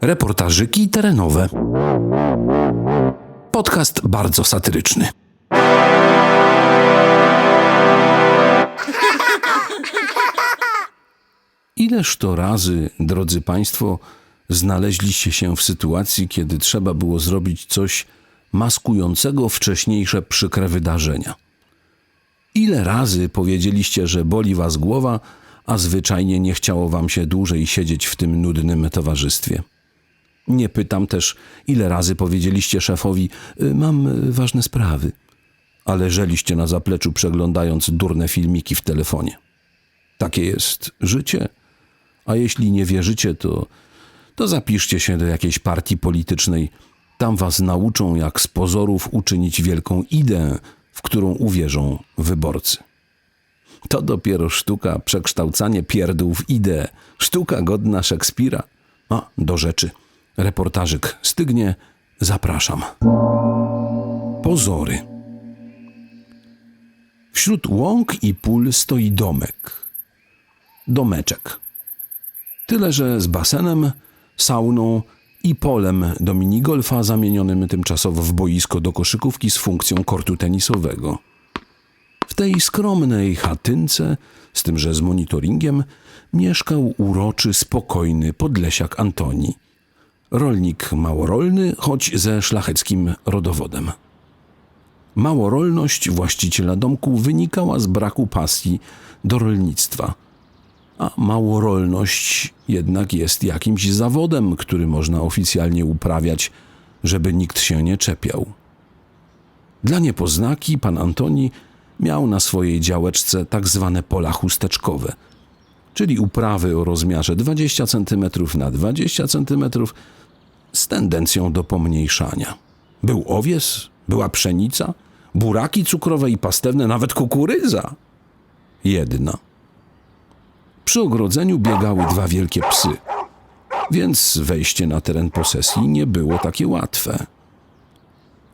Reportażyki terenowe. Podcast bardzo satyryczny. Ileż to razy, drodzy Państwo, znaleźliście się w sytuacji, kiedy trzeba było zrobić coś maskującego wcześniejsze przykre wydarzenia? Ile razy powiedzieliście, że boli Was głowa, a zwyczajnie nie chciało Wam się dłużej siedzieć w tym nudnym towarzystwie? Nie pytam też, ile razy powiedzieliście szefowi: "Y, Mam y, ważne sprawy, a leżeliście na zapleczu przeglądając durne filmiki w telefonie. Takie jest życie. A jeśli nie wierzycie, to, to zapiszcie się do jakiejś partii politycznej. Tam was nauczą, jak z pozorów uczynić wielką ideę, w którą uwierzą wyborcy. To dopiero sztuka przekształcanie pierdół w ideę. Sztuka godna Szekspira. A, do rzeczy. Reportażyk stygnie. Zapraszam. Pozory. Wśród łąk i pól stoi domek. Domeczek. Tyle, że z basenem, sauną i polem do minigolfa zamienionym tymczasowo w boisko do koszykówki z funkcją kortu tenisowego. Tej skromnej chatynce, z tym że z monitoringiem, mieszkał uroczy, spokojny podlesiak Antoni. Rolnik małorolny, choć ze szlacheckim rodowodem. Małorolność właściciela domku wynikała z braku pasji do rolnictwa. A małorolność jednak jest jakimś zawodem, który można oficjalnie uprawiać, żeby nikt się nie czepiał. Dla niepoznaki pan Antoni miał na swojej działeczce tak zwane pola chusteczkowe, czyli uprawy o rozmiarze 20 cm na 20 cm z tendencją do pomniejszania. Był owies, była pszenica, buraki cukrowe i pastewne, nawet kukurydza. Jedna. Przy ogrodzeniu biegały dwa wielkie psy, więc wejście na teren posesji nie było takie łatwe.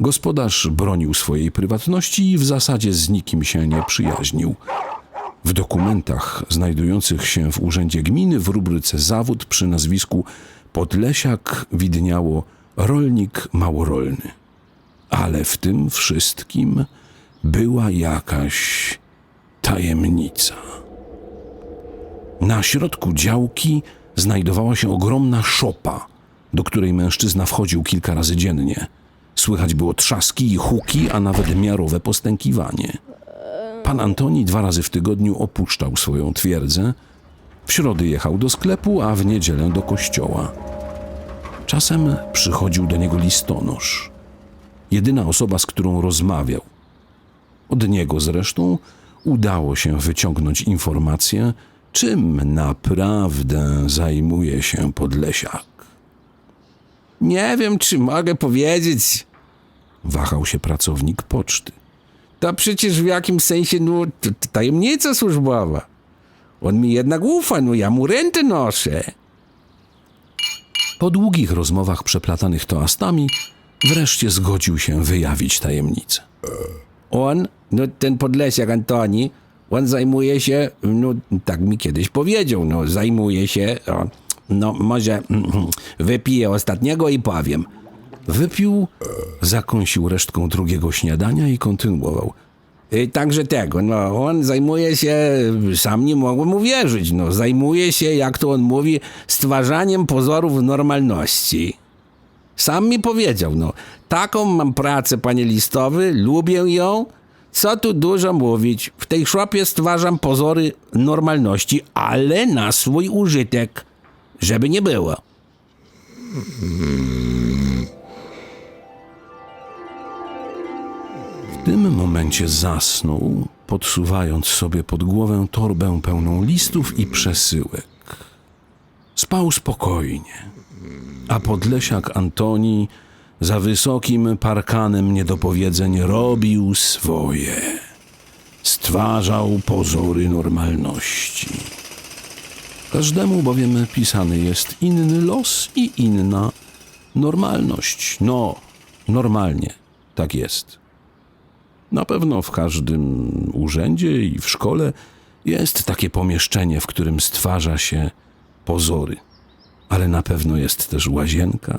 Gospodarz bronił swojej prywatności i w zasadzie z nikim się nie przyjaźnił. W dokumentach znajdujących się w Urzędzie Gminy w rubryce Zawód przy nazwisku Podlesiak widniało rolnik małorolny. Ale w tym wszystkim była jakaś tajemnica. Na środku działki znajdowała się ogromna szopa, do której mężczyzna wchodził kilka razy dziennie. Słychać było trzaski i huki, a nawet miarowe postękiwanie. Pan Antoni dwa razy w tygodniu opuszczał swoją twierdzę. W środę jechał do sklepu, a w niedzielę do kościoła. Czasem przychodził do niego listonosz. Jedyna osoba, z którą rozmawiał. Od niego zresztą udało się wyciągnąć informację, czym naprawdę zajmuje się Podlesiak. Nie wiem, czy mogę powiedzieć. Wahał się pracownik poczty. To przecież w jakimś sensie, no, tajemnica służbowa. On mi jednak ufa, no ja mu rentę noszę. Po długich rozmowach przeplatanych toastami, wreszcie zgodził się wyjawić tajemnicę. On, no ten podlesiak Antoni, on zajmuje się, no tak mi kiedyś powiedział, no zajmuje się, o, no może wypiję ostatniego i powiem. Wypił, zakąsił resztką drugiego śniadania i kontynuował. Y, Także tego, no on zajmuje się, sam nie mogłem uwierzyć, no zajmuje się, jak to on mówi, stwarzaniem pozorów normalności. Sam mi powiedział, no taką mam pracę, panie listowy, lubię ją, co tu dużo mówić, w tej szopie stwarzam pozory normalności, ale na swój użytek, żeby nie było. W tym momencie zasnął, podsuwając sobie pod głowę torbę pełną listów i przesyłek. Spał spokojnie, a podlesiak Antoni za wysokim parkanem niedopowiedzeń robił swoje. Stwarzał pozory normalności. Każdemu bowiem pisany jest inny los i inna normalność. No, normalnie, tak jest. Na pewno w każdym urzędzie i w szkole Jest takie pomieszczenie, w którym stwarza się pozory, ale na pewno jest też łazienka.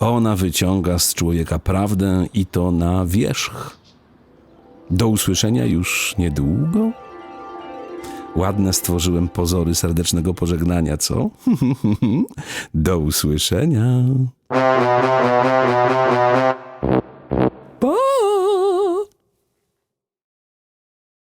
Ona wyciąga z człowieka prawdę i to na wierzch. Do usłyszenia już niedługo. Ładne stworzyłem pozory serdecznego pożegnania, co? Do usłyszenia.